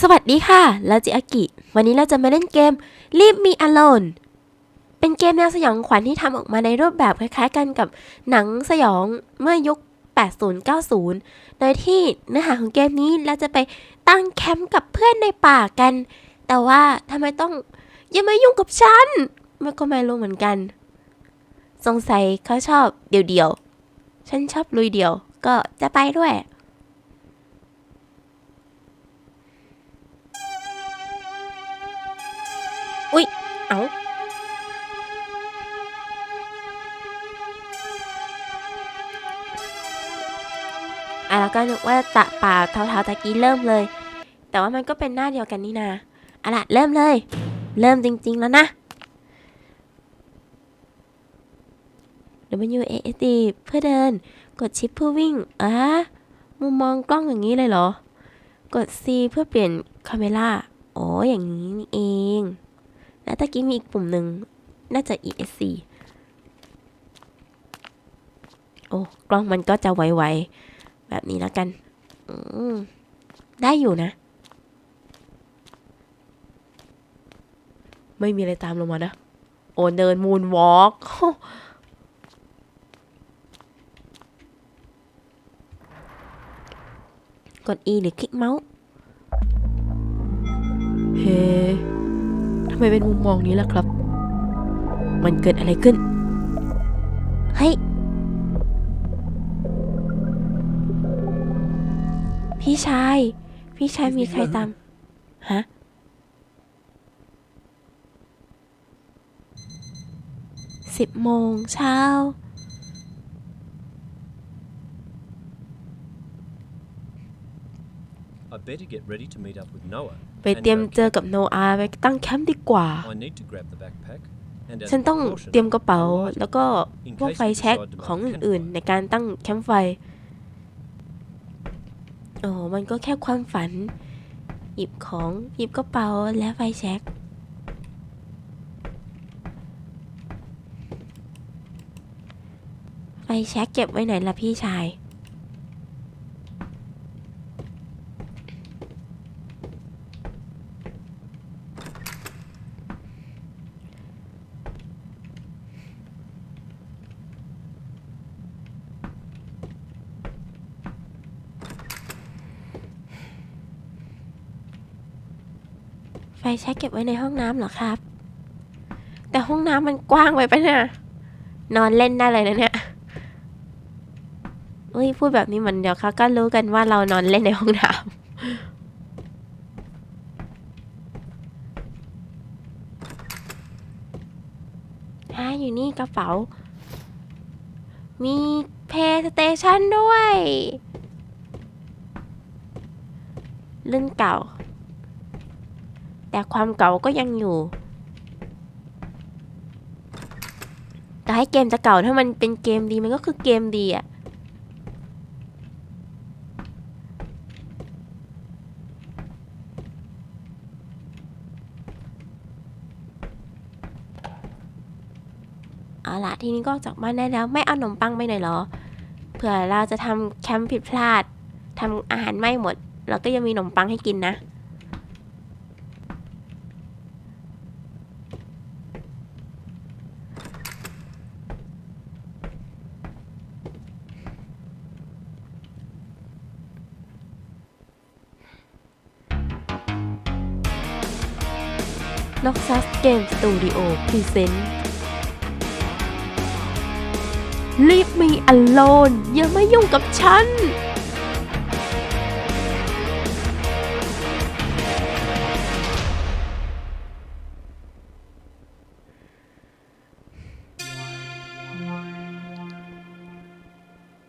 สวัสดีค่ะลาจิอากิ วันนี้เราจะมาเล่นเกม Leave Me Alone เป็นเกมแนวสยองขวัญที่ทำออกมาในรูปแบบคล้ายๆกันกับหนังสยองเมื่อยุค 80-90 โดยที่เนื้อหาของเกมนี้เราจะไปตั้งแคมป์กับเพื่อนในป่ากัน แต่ว่าทำไมต้องอย่ามายุ่งกับฉันมันก็ไม่รู้เหมือนกัน สงสัยเขาชอบเดี่ยวๆ ฉันชอบลุยเดี่ยว ก็จะไปด้วย อุ๊ย เอาอะแล้วก็นึกว่าตะป่าเท้าๆตะกี้เริ่มเลย แต่ว่ามันก็เป็นหน้าเดียวกันนี่นาเอาล่ะเริ่มเลย เริ่มจริง ๆ แล้วนะ W A S D เพื่อเดิน กดชิปเพื่อวิ่งอะมุมมองกล้องอย่างนี้เลยเหรอ กด C เพื่อเปลี่ยนคาเมล่าอ๋ออย่างนี้นี่เอง แล้วตะกี้มีอีกปุ่มหนึ่งน่าจะ ESC โอ้ กล้องมันก็จะไวๆ แบบนี้แล้วกัน ได้อยู่นะ ไม่มีอะไรตามลงมานะ โอเดินมูนวอล์กกด E หรือคลิกเมาส์ ไมเป็นมุมมองนี้ล่ะครับ มันเกิดอะไรขึ้นเฮ้ยพี่ชาย พี่ชายมีใครตาม ฮะ สิบโมงเช้า I better get ready to meet up with Noah. ไปเตรียมเจอกับโนอาไปตั้งแคมป์ดีกว่า I need to grab the backpack. And as ฉัน a ต้อง precaution, เตรียมกระเป๋า I'll light แล้วก็ in พวก case ไฟ we แช็ก decide to make ของ a อื่นๆ campfire. ในการตั้งแคมป์ไฟโอ้มันก็แค่ความฝัน หยิบของหยิบกระเป๋าและไฟแช็กไฟแช็กเก็บไว้ไหนล่ะพี่ชาย แช็กเก็บไว้ในห้องน้ำเหรอครับ แต่ห้องน้ำมันกว้างไปปะเนี่ยนอนเล่นได้เลยนะเนี่ยอุ้ยพูดแบบนี้มือนเดี๋ยวเขาก็รู้กันว่าเรานอนเล่นในห้องน้ำอ่าอยู่นี่กระเป๋า มีเพย์สเตชันด้วยรุ่นเก่า แต่ความเก่าก็ยังอยู่แต่ให้เกมจะเก่าถ้ามันเป็นเกมดีมันก็คือเกมดีอะเอาละทีนี้ก็ออกจากบ้านได้แล้วไม่เอาขนมปังไปหน่อยหรอเผื่อเราจะทำแคมป์ผิดพลาดทำอาหารไม่หมด เราก็ยังมีขนมปังให้กินนะ เกมสตูดิโอพรีเซนต์ Leave me alone อย่ามายุ่งกับฉัน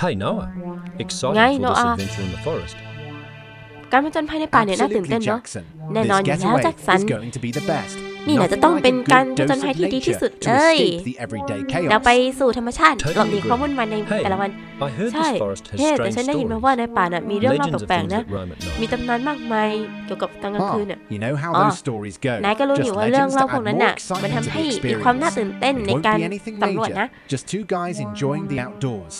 Hey Noah, excited Ngay, for this Noah. adventure in the forest. การผจญภัยในป่าเนี่ยน่าตื่น Absolutely, เต้นเนาะ Jackson. แน่นอน This อยู่แล้ว getaway แจ็คสัน is going to be the best. นี่แหละจะ Nothing ต้อง like เป็น a การ good ผจญ dose ภัย of ที่ดีที่ nature สุด to เลย escape the everyday เราไป chaos. สู่ธรรมชาติ Totally หลบหนีความ agree. วุ่นวายใน Hey, แต่ละวัน I heard ใช่ this forest has เฮ้แต่ strange ฉันได้ยินมา stories. ว่าในป่าน่ะมีเรื่องเล่า Legends of แปลก things ๆนะ that roam at มี night. ตำนานมากมายเกี่ยวกับตอนกลาง Ah, คืนน่ะ you know how Ah. those stories go. นายก็รู้อยู่ Just ว่าเรื่อง legends เล่า to พวก add นั้น more น่ะ มัน excitement ทำ to ให้ the มีความน่า experience. ตื่นเต้น It ใน won't การ be anything สำรวจ major. นะ Just two guys enjoying the outdoors.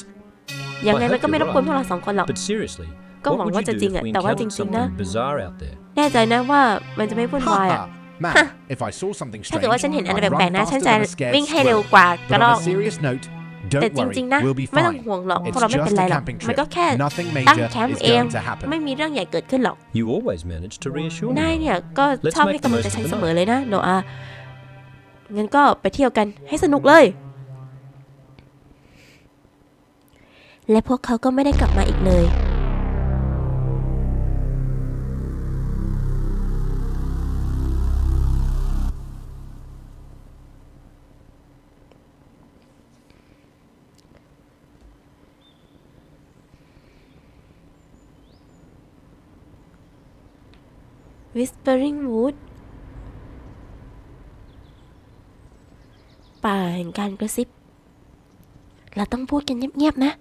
ยังไง I มัน hope ก็ไม่ร you're บกวนพวก right. เราสองคนหรอก But seriously, ก็ก็หวัง What ว่า would จะ you จริง do อะ if we แต่ว่าจ encountered ริงๆนะ something bizarre out there? แน่ใจนะว่ามันจะไม่วุ่นวายอะ Ha! Man, if I saw something ถ้า strange, เกิดว่าฉันเห็นอะไร I'd แปลก run ๆนะ ฉัน faster จะ than a scared วิ่งให้เร็ว squirrel. กว่ากระ But ร on อก a serious note, แต่ don't จ worry, ริงๆ นะ we'll be ไม่ต้อง fine. ห่วงหรอกพว It's กเราไม่เป็น just ไร a หรอก camping มัน trip. ก็แค่ Nothing ตั้ง major แคมป์ is เอง going to happen. ไม่มีเรื่องใหญ่เกิดขึ้นหรอก You always manage to reassure นาย me. เนี่ย ก็ Let's ชอบ make ให้ the กำลังใจ most ฉัน of the เสมอเลยนะโนอางั้นก็ไปเที่ยวกันให้สนุกเลย และพวกเขาก็ไม่ได้กลับมาอีกเลย Whispering Wood ป่าแห่งการกระซิบ เราต้องพูดกันเงียบ ๆ นะ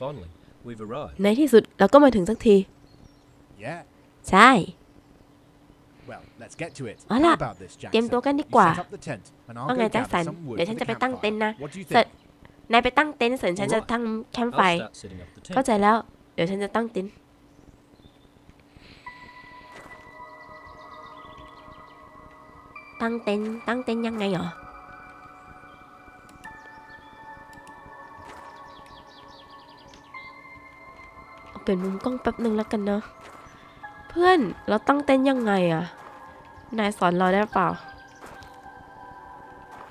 Finally, we've arrived. ในที่สุดเราก็มาถึงสักที Yeah. ใช่ เอาล่ะ How about this, เตรียม Jackson? ตัวกันดี You กว่า set up the tent, and I'll ว่าไง go แจ็ค gather สัน some wood เดี๋ยวฉัน for จะ the ไปตั้งเต็นท์นะ campfire. What do you เสร็จ think? นายไปตั้งเต็นท์ส่วนฉันจะตั้งแคมป์ไฟ I'll start setting up the เข้า tent. ใจแล้ว เดี๋ยวฉันจะตั้งเต็นท์ตั้งเต็นท์ตั้งเต็นท์ยังไงเหรอเอาเปลี่ยนมุมกล้องแป๊บหนึ่งแล้วกันเนาะ เพื่อนเราตั้งเต็นท์ยังไงอะ นายสอนเราได้เปล่า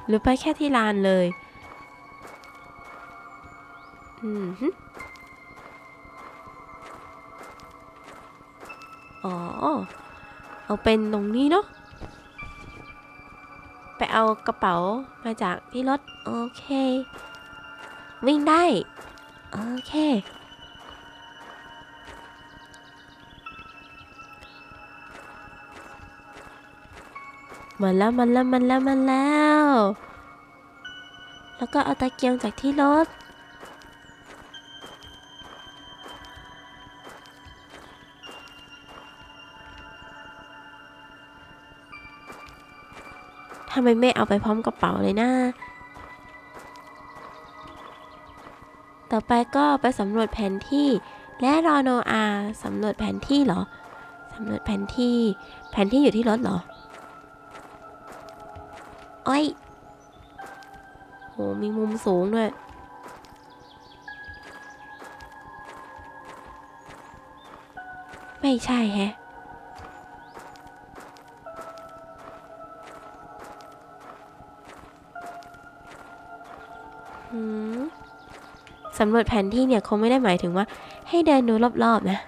หรือไปแค่ที่ลานเลยอืมอ๋อ เอาเป็นตรงนี้เนาะ ไปเอากระเป๋ามาจากที่รถ โอเค วิ่งได้ โอเค มาแล้วมาแล้วมาแล้วมาแล้ว แล้วก็เอาตะเกียงจากที่รถ ทำไมไม่เอาไปพร้อมกระเป๋าเลยนะ ต่อไปก็ไปสำรวจแผนที่ และรอโนอาสำรวจแผนที่เหรอ สำรวจแผนที่ แผนที่อยู่ที่รถเหรอ โอ้ยโหมีมุมสูงด้วย ไม่ใช่แฮะสำรวจแผนที่เนี่ยคงไม่ได้หมายถึงว่า ให้เดินดูรอบๆนะ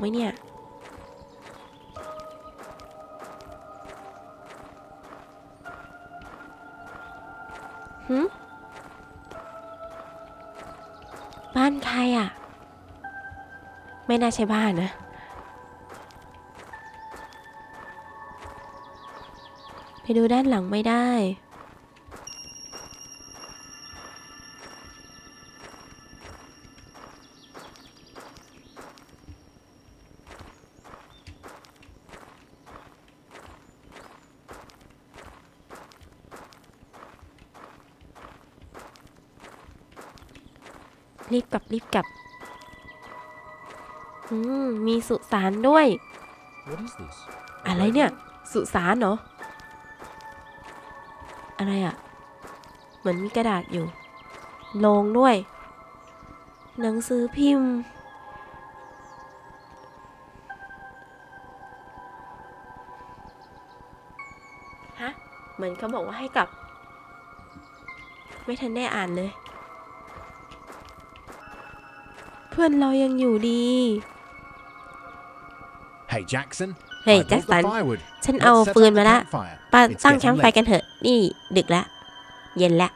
ไหมเนี่ย หืมบ้านใครอะ ไม่น่าใช่บ้านนะ ไปดูด้านหลังไม่ได้ รีบกลับรีบกลับ อืม มีสุสานด้วย What is this? อะไรเนี่ย สุสานเหรอ อะไรอะ่ะ เหมือนมีกระดาษอยู่โลงด้วย หนังสือพิมพ์ ฮะ เหมือนเขาบอกว่าให้กลับ ไม่ทันได้อ่านเลย พื่อนเรายังอยู่ดี Hey, Jackson. เฮ้ย I แจ็ค brought สัน the firewood. ฉันเอา Let's set ฟืน up มา the ละ campfire. ป้า It's ตั้ง getting แคมป์ไฟ late. กันเถอะ นี่ดึกแล้วเย็นแล้ว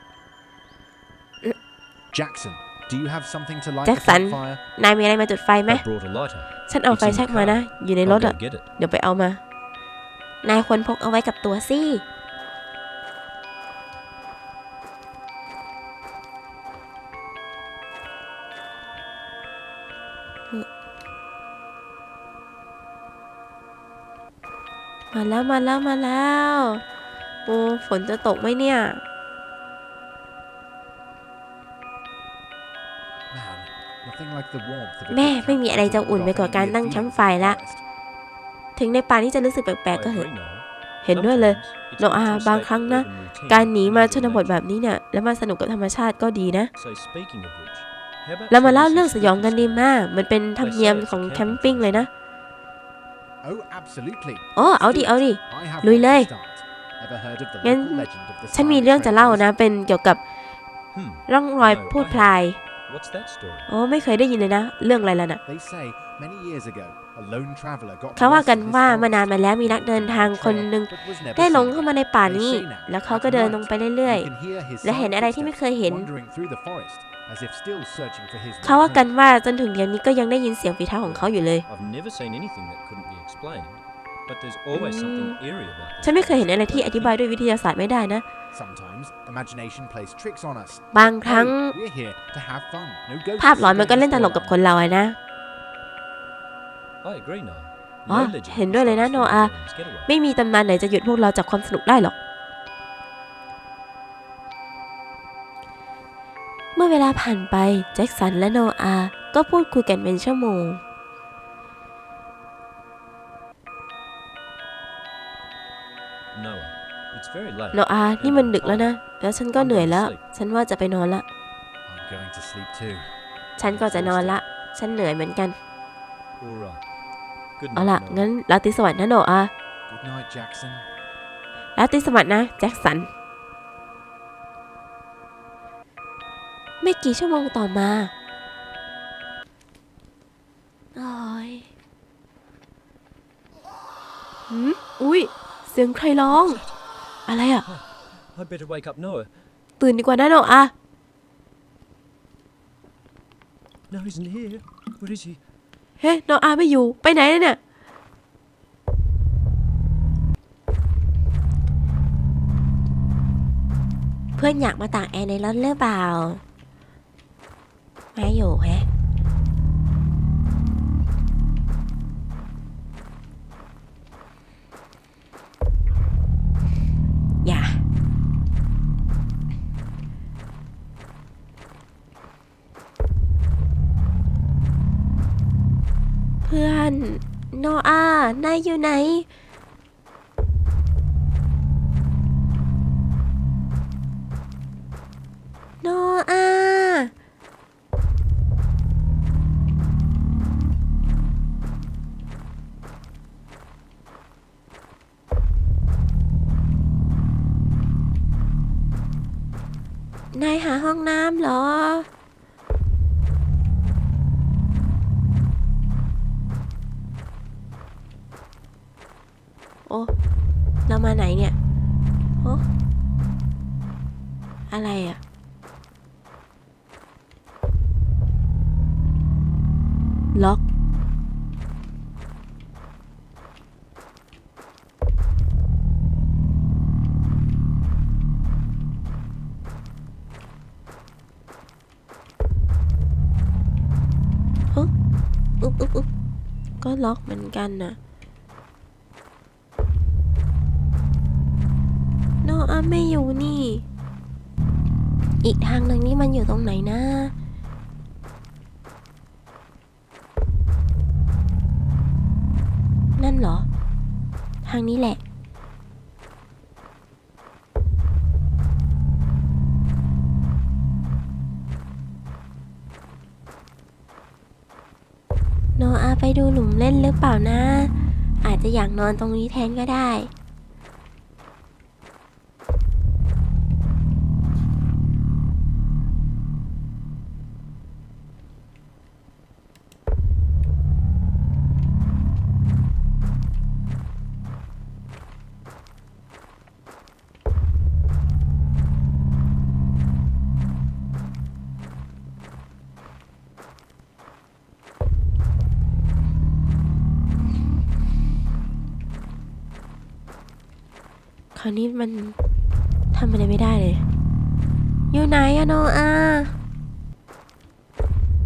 Jackson, do you have something to light the Jackson. campfire? นายมีอะไรมาจุดไฟไหม I brought a lighter. ฉันเอา It's ไฟ in the แช็กมานะ อยู่ในร I'll ถ go อะ get it. เดี๋ยวไปเอามา นายควรพกเอาไว้กับตัวสิ แล้วมาแล้วมาแล้ว โอ้ฝนจะตกไหมเนี่ย Man, nothing like the warmth of a แม่ good ไม่มีอะไรจะอุ่นไปกว่าการนั่งแคมป์ไฟละ ถึงในป่านี่จะรู้สึกแปลกๆก็ I เหอะ agree, Noah. เห็นด้วยเลย Sometimes it's โนอา good to บาง escape ครั้ง the นะ urban routine การหนีมา and ชนบท relax. แบบนี้เนี่ยแล้วมาสนุกกับธรรมชาติก็ดีนะ So speaking of which, how about เรามาเล่า telling us เรื่อง some สยองกัน spooky ดี stories? มากเหมันเป็นธรรมเนียมของแคมปิ้งเลยนะ Oh, absolutely. โอ้เอาดิเอาดิ I have ลุย one เลย to start. Ever heard of the งั้น local legend of the ฉันมี Silent เรื่องจะเล่า Trailers? นะ เป็นเกี่ยวกับ Hmm, ร่องรอยพูดพลาย what's that story? โอ้ไม่เคยได้ยินเลยนะ เรื่องอะไรล่ะน่ะ They say many years ago, a lone traveler got เขาว่า lost กัน in this ว่า forest. มานานมาแล้วมีนักเดินทางคนหนึ่ง But was never ได้หลง seen เข้า again. มาในป่านี้ They say now, แล้วเขา at ก็เดิน night, ลงไปเรื่อย you can hear his และเห็น silent อะไรที่ไม่เคย footsteps เห็น wandering through the forest, as if still searching for his ๆ way เขาว่า home. กันว่าจนถึงเดี๋ยวนี้ก็ยังได้ยินเสียงฝีเท้าของเขาอยู่เลย I've never seen anything that couldn't be explained, but there's always something eerie about this. ฉันไม่เคยเห็นอะไรที่อธิบายด้วยวิทยาศาสตร์ไม่ได้นะ Sometimes imagination plays tricks on us. บางครั้ง Hey, we're here to have fun. No ghosts ภาพหลอนมันก็ to เล่นตลกกับคนเราอะนะ I agree, Noah. อ๋อ No legend เห็นด้วยเลยนะ can โน stop us อา from letting us get away. ไม่มีตำนานไหนจะหยุดพวกเราจากความสนุกได้หรอก เมื่อเวลาผ่านไปแจ็คสันและโนอา ก็พูดคุยกันเป็นชั่วโมง โนอา นี่มันดึกแล้วนะ แล้วฉันก็เหนื่อยแล้ว ฉันว่าจะไปนอนละ I'm going to sleep too. ฉันก็จะนอนละ ฉันเหนื่อยเหมือนกัน All right. Good เอา night, ล่ะ Noah. งั้นราตรีสวัสดิ์นะโนอา Good night, Jackson. ราตรีสวัสดิ์นะ แจ็คสัน ไม่กี่ชั่วโมงต่อมาโอ้ยหืมอุ้ย เสียงใครร้อง อะไรอะ I'd better wake up Noah. ตื่นดีกว่านะโนอา No, he isn't here. Where is he? เฮ้ยโนอาไม่อยู่ไปไหนเนี่ย เพื่อนอยากมาตากแอร์ในรถหรือเปล่า ไม่อยู่แฮะ โนอา นายอยู่ไหน โนอา นายหาห้องน้ำเหรอ อ้เรามาไหนเนี่ยโอ้อะไรอะล็อกฮะอุ๊บอุ๊บอุ๊บก็ล็อกเหมือนกันนะ เหรอ ทางนี้แหละ โนอาไปดูหลุมเล่นหรือเปล่านะ อาจจะอยากนอนตรงนี้แทนก็ได้ ราวนี้มันทำอะไรไม่ได้เลย อยู่ไหนอะโนอา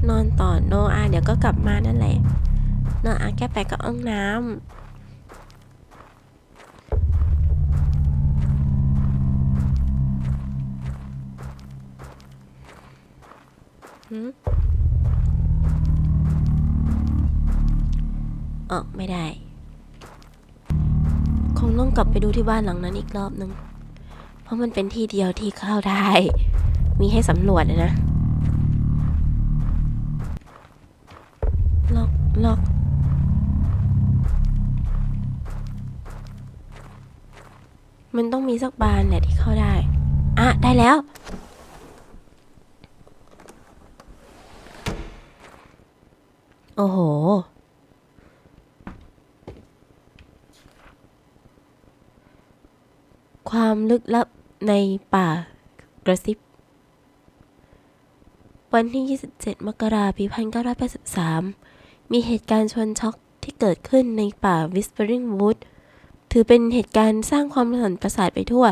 นอนต่อโนอาเดี๋ยวก็กลับมานั่นแหละ โนอาแค่ไปกับห้องน้ำหืมออกไม่ได้ ต้องกลับไปดูที่บ้านหลังนั้นอีกรอบนึง เพราะมันเป็นที่เดียวที่เข้าได้ มีให้สำรวจนะ ล็อกล็อกมันต้องมีสักบานแหละที่เข้าได้ อะ ได้แล้ว โอ้โห ความลึกลับในป่ากระซิบ วันที่ 27 มกราคม 1983 มีเหตุการณ์ชวนช็อกที่เกิดขึ้นในป่า Whispering Wood ถือเป็นเหตุการณ์สร้างความสั่นประสาทไปทั่ว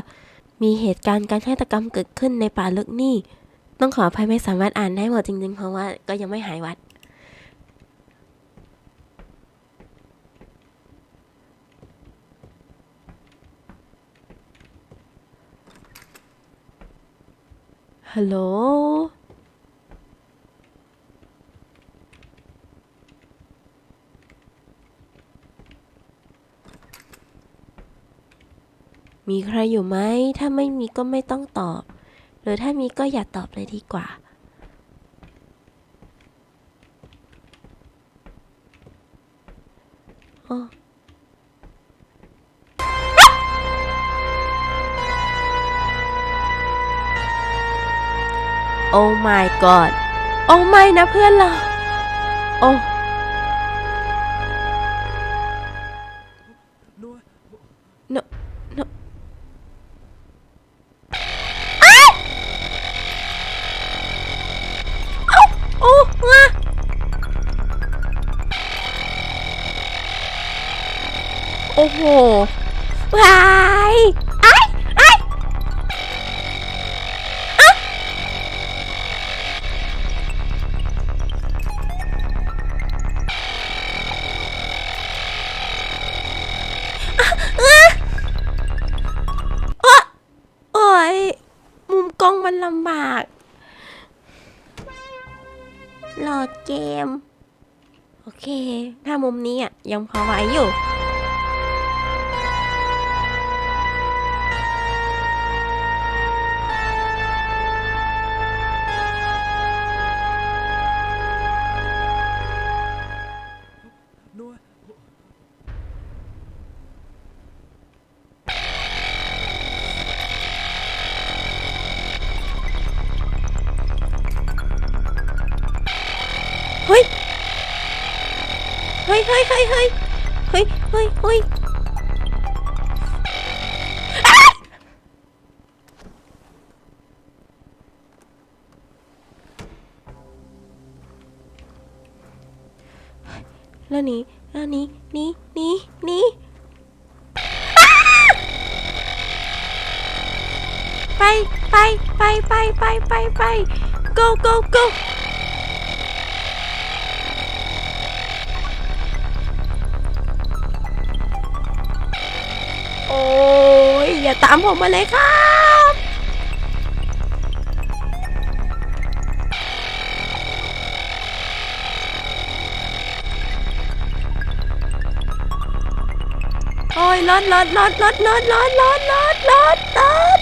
มีเหตุการณ์การฆาตกรรมเกิดขึ้นในป่าลึกนี่ ต้องขออภัยไม่สามารถอ่านได้หมดจริงๆ เพราะว่าก็ยังไม่หายวัด ฮัลโหล มีใครอยู่ไหม ถ้าไม่มีก็ไม่ต้องตอบ หรือถ้ามีก็อย่าตอบเลยดีกว่าโอ้ โอ้ my god โอ้ไม่นะเพื่อนเราโอ้ ลำบากโหลดเกม โอเค ถ้ามุมนี้อะยังพอไหวอยู่ เฮ้ยเฮ้ยเฮ้ยเฮ้ยเฮ้ยเฮ้ยอ้ายแล้วหนี้แล้วหนี้หนี้หนี้หนี้อ้าไปไปไปไปไปไปไป go go go อย่าตามผมมาเลยครับโอ้ยรถรถรถรถรถรถรถรถรถรถ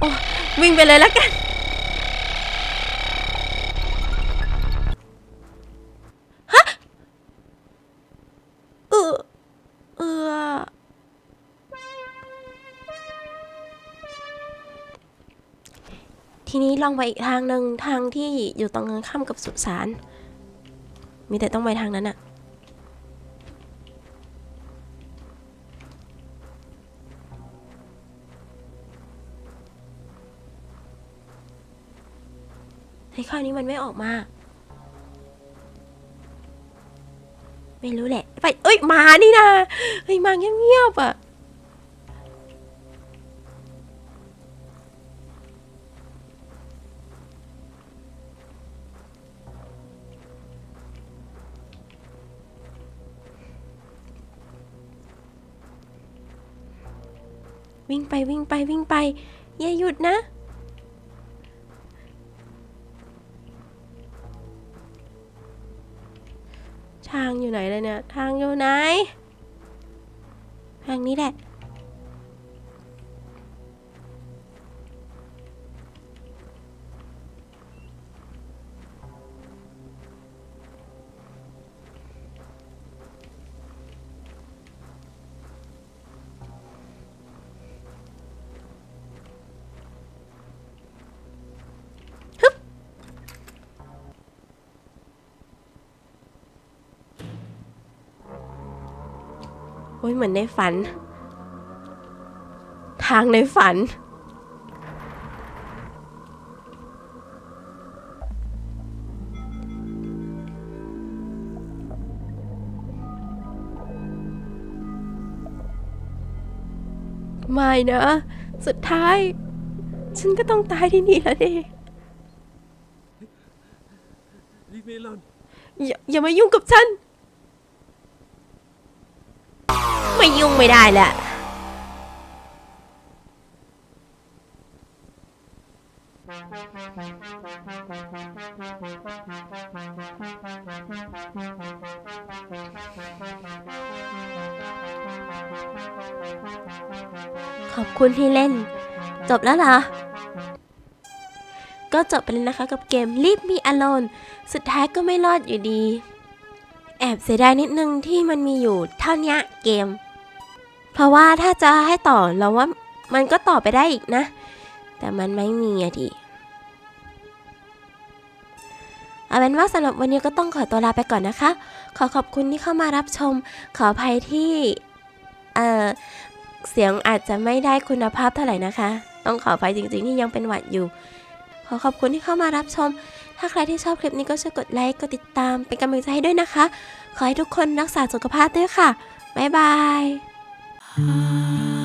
โอ้วิ่งไปเลยแล้วกัน ลองไปอีกทางหนึ่งทางที่อยู่ตรงกันข้ามกับสุสาน มีแต่ต้องไปทางนั้นอะไอ้ข้อนี้มันไม่ออกมา ไม่รู้แหละ ไป เอ้ย มานี่นะเฮ้ย มาเงียบๆอะ วิ่งไปวิ่งไปวิ่งไป อย่าหยุดนะ ทางอยู่ไหนเลยเนี่ย ทางอยู่ไหน ทางนี้แหละ โอ้ยเหมือนในฝัน ทางในฝัน ไม่นะ สุดท้าย ฉันก็ต้องตายที่นี่แล้วดิ Leave me alone. อย่าอย่ามายุ่งกับฉัน ไม่ยุ่งไม่ได้แหละขอบคุณที่เล่น จบแล้วเหรอ ก็จบไปแล้วนะคะกับเกม Leave Me Alone สุดท้ายก็ไม่รอดอยู่ดี แอบเสียดายนิดนึงที่มันมีอยู่เท่านี้เกม เพราะว่าถ้าจะให้ต่อเราว่ามันก็ต่อไปได้อีกนะ แต่มันไม่มีอะดิเอาเป็นว่าสำหรับวันนี้ก็ต้องขอตัวลาไปก่อนนะคะ ขอขอบคุณที่เข้ามารับชม ขออภัยที่เอ่อเสียงอาจจะไม่ได้คุณภาพเท่าไหร่นะคะ ต้องขออภัยจริงๆที่ยังเป็นหวัดอยู่ ขอขอบคุณที่เข้ามารับชม ถ้าใครที่ชอบคลิปนี้ก็ช่วยกดไลค์ กดติดตาม เป็นกำลังใจให้ด้วยนะคะ ขอให้ทุกคนรักษาสุขภาพด้วยค่ะ บ๊ายบาย あ